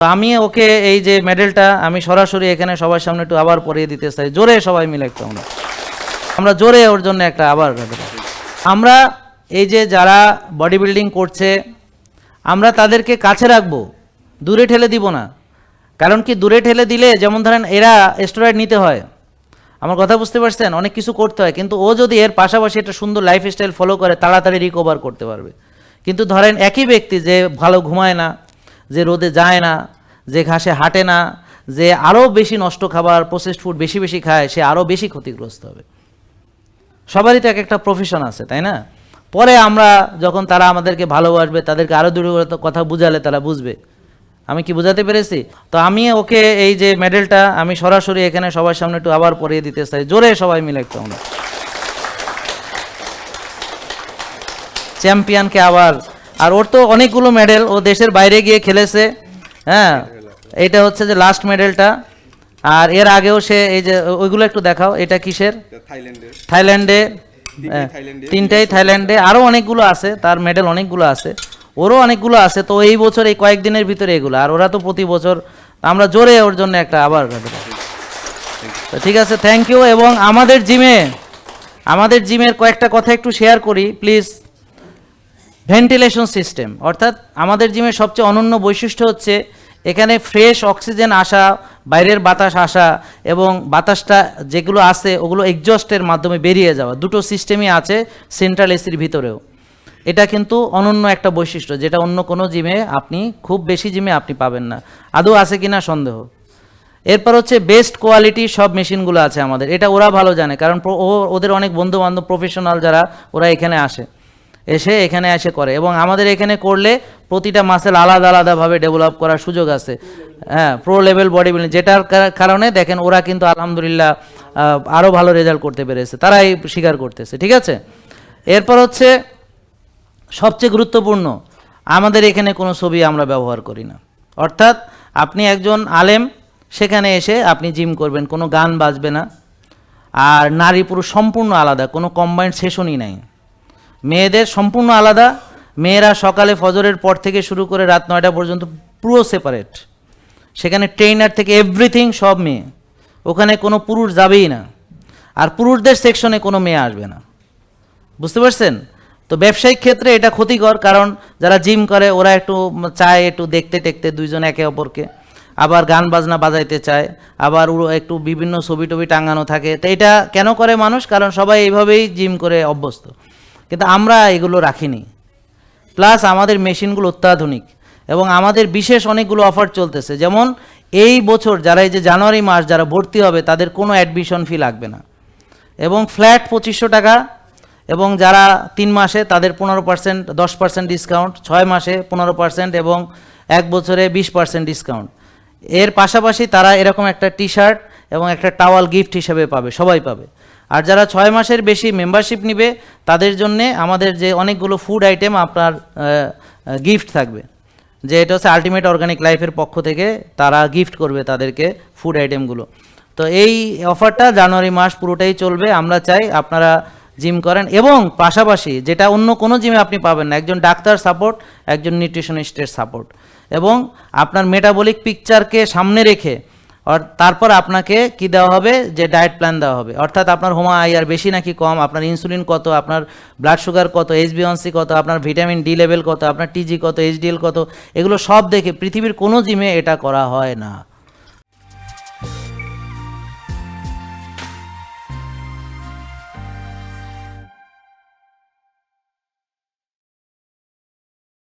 তো আমি ওকে এই যে মেডেলটা আমি সরাসরি এখানে সবার সামনে একটু আবার পরিয়ে দিতে চাই। জোরে সবাই মিলে একটু আমরা। আমরা জোরে ওর জন্য একটা আবার আমরা এই যে যারা বডি বিল্ডিং করছে, আমরা তাদেরকে কাছে রাখব। দূরে ঠেলে দিব না। কারণ কি দূরে ঠেলে দিলে যেমন ধরেন এরা স্টেরয়েড নিতে হয়। আমার কথা বুঝতে পারছেন? অনেক কিছু করতে হয়। কিন্তু ও যদি এর পাশাপাশি একটা সুন্দর লাইফস্টাইল ফলো করে, তাড়াতাড়ি রিকভার করতে পারবে। কিন্তু ধরেন একই ব্যক্তি যে ভালো ঘুমায় না যে রোদে যায় না, যে ঘাসে হাঁটে না, যে আরও বেশি নষ্ট খাবার প্রসেসড ফুড বেশি বেশি খায়, সে আরও বেশি ক্ষতিগ্রস্ত হবে। সবারই তো এক একটা প্রফেশন আছে, তাই না? পরে আমরা যখন তারা আমাদেরকে ভালোবাসবে, তাদেরকে আরও দূরে কথা বুঝালে তারা বুঝবে। আমি কি বোঝাতে পেরেছি? তো আমি ওকে এই যে মেডেলটা আমি সরাসরি এখানে সবার সামনে একটু আবার পরিয়ে দিতে চাই। জোরে সবাই মিলে একটু আমরা চ্যাম্পিয়নকে আবার আর ওর তো অনেকগুলো মেডেল ও দেশের বাইরে গিয়ে খেলেছে। হ্যাঁ এটা হচ্ছে যে লাস্ট মেডেলটা আর এর আগেও সে এই যে ওইগুলো একটু দেখাও এটা কিসের? থাইল্যান্ডে হ্যাঁ, থাইল্যান্ডে। তিনটাই থাইল্যান্ডে। আরও অনেকগুলো আছে তার মেডেল অনেকগুলো আছে। ওরও অনেকগুলো আছে তো এই বছর এই কয়েকদিনের ভিতরে এগুলো। আর ওরা তো প্রতি বছর আমরা জোরে ওর জন্য একটা আবার ঠিক আছে থ্যাংক ইউ এবং আমাদের জিমে আমাদের জিমের কয়েকটা কথা একটু শেয়ার করি প্লিজ ভেন্টিলেশন সিস্টেম। অর্থাৎ আমাদের জিমের সবচেয়ে অনন্য বৈশিষ্ট্য হচ্ছে এখানে ফ্রেশ অক্সিজেন আসা, বাইরের বাতাস আসা এবং বাতাসটা যেগুলো আছে ওগুলো এক্সজস্টের মাধ্যমে বেরিয়ে যাওয়া। দুটো সিস্টেমই আছে সেন্ট্রাল এসির ভিতরেও। এটা কিন্তু অনন্য একটা বৈশিষ্ট্য যেটা অন্য কোনো জিমে আপনি, খুব বেশি জিমে আপনি পাবেন না। আদৌ আছে কিনা সন্দেহ। এরপর হচ্ছে বেস্ট কোয়ালিটি সব মেশিনগুলো আছে আমাদের। এটা ওরা ভালো জানে, কারণ ওদের অনেক বন্ধু বান্ধব প্রফেশনাল যারা, ওরা এখানে আসে। এসে এখানে এসে করে। এবং আমাদের এখানে করলে প্রতিটা মাসেল আলাদা আলাদাভাবে ডেভেলপ করার সুযোগ আছে। হ্যাঁ প্রো লেভেল বডি বিল্ডিং যেটার কারণে দেখেন ওরা কিন্তু আলহামদুলিল্লাহ আরও ভালো রেজাল্ট করতে পেরেছে। তারাই স্বীকার করতেছে, ঠিক আছে? এরপর হচ্ছে সবচেয়ে গুরুত্বপূর্ণ, আমাদের এখানে কোনো ছবি আমরা ব্যবহার করি না। অর্থাৎ আপনি একজন আলেম, সেখানে এসে আপনি জিম করবেন, কোনো গান বাজবে না। আর নারী পুরুষ সম্পূর্ণ আলাদা, কোনো কম্বাইন্ড সেশনই নাই। মেয়েদের সম্পূর্ণ আলাদা। মেয়েরা সকালে ফজরের পর থেকে শুরু করে রাত নয়টা পর্যন্ত পুরো সেপারেট সেখানে ট্রেনার থেকে এভরিথিং সব মেয়ে। ওখানে কোনো পুরুষ যাবেই না। আর পুরুষদের সেকশনে কোনো মেয়ে আসবে না। বুঝতে পারছেন? তো ব্যবসায়িক ক্ষেত্রে এটা ক্ষতিকর, কারণ যারা জিম করে, ওরা একটু চায় একটু দেখতে টেকতে দুইজন একে অপরকে। আবার গান বাজনা বাজাইতে চায়, আবার একটু বিভিন্ন ছবি টবি টাঙানো থাকে। তো এটা কেন করে মানুষ? কারণ সবাই এইভাবেই জিম করে অভ্যস্ত। কিন্তু আমরা এগুলো রাখিনি। প্লাস আমাদের মেশিনগুলো অত্যাধুনিক এবং আমাদের বিশেষ অনেকগুলো অফার চলতেছে। যেমন এই বছর যারা এই যে জানুয়ারি মাস যারা ভর্তি হবে, তাদের কোনো অ্যাডমিশন ফি লাগবে না। এবং ফ্ল্যাট পঁচিশশো টাকা এবং যারা তিন মাসে, তাদের পনেরো পার্সেন্ট দশ পার্সেন্ট ডিসকাউন্ট ছয় মাসে পনেরো পার্সেন্ট এবং এক বছরে বিশ পার্সেন্ট ডিসকাউন্ট এর পাশাপাশি তারা এরকম একটা টি শার্ট এবং একটা টাওয়াল গিফট হিসেবে পাবে, সবাই পাবে। আর যারা ছয় মাসের বেশি মেম্বারশিপ নিবে, তাদের জন্যে আমাদের যে অনেকগুলো ফুড আইটেম আপনার গিফট থাকবে। যে এটা হচ্ছে আলটিমেট অর্গানিক লাইফের পক্ষ থেকে তারা গিফট করবে তাদেরকে ফুড আইটেমগুলো তো এই অফারটা জানুয়ারি মাস পুরোটাই চলবে। আমরা চাই আপনারা জিম করেন এবং পাশাপাশি যেটা অন্য কোনো জিমে আপনি পাবেন না, একজন ডাক্তার সাপোর্ট একজন নিউট্রিশনিস্টের সাপোর্ট এবং আপনার মেটাবলিক পিকচারকে সামনে রেখে তারপর আপনাকে কি দেওয়া হবে? যে ডায়েট প্ল্যান দেওয়া হবে। অর্থাৎ আপনার হোমা আইআর বেশি নাকি কম, আপনার ইনসুলিন কত, আপনার ব্লাড সুগার কত এইচবিওয়ানসি কত, আপনার ভিটামিন ডি লেভেল কত, আপনার টিজি কত এইচডিএল কত, এগুলো সব দেখে পৃথিবীর কোনো জিমে এটা করা হয় না।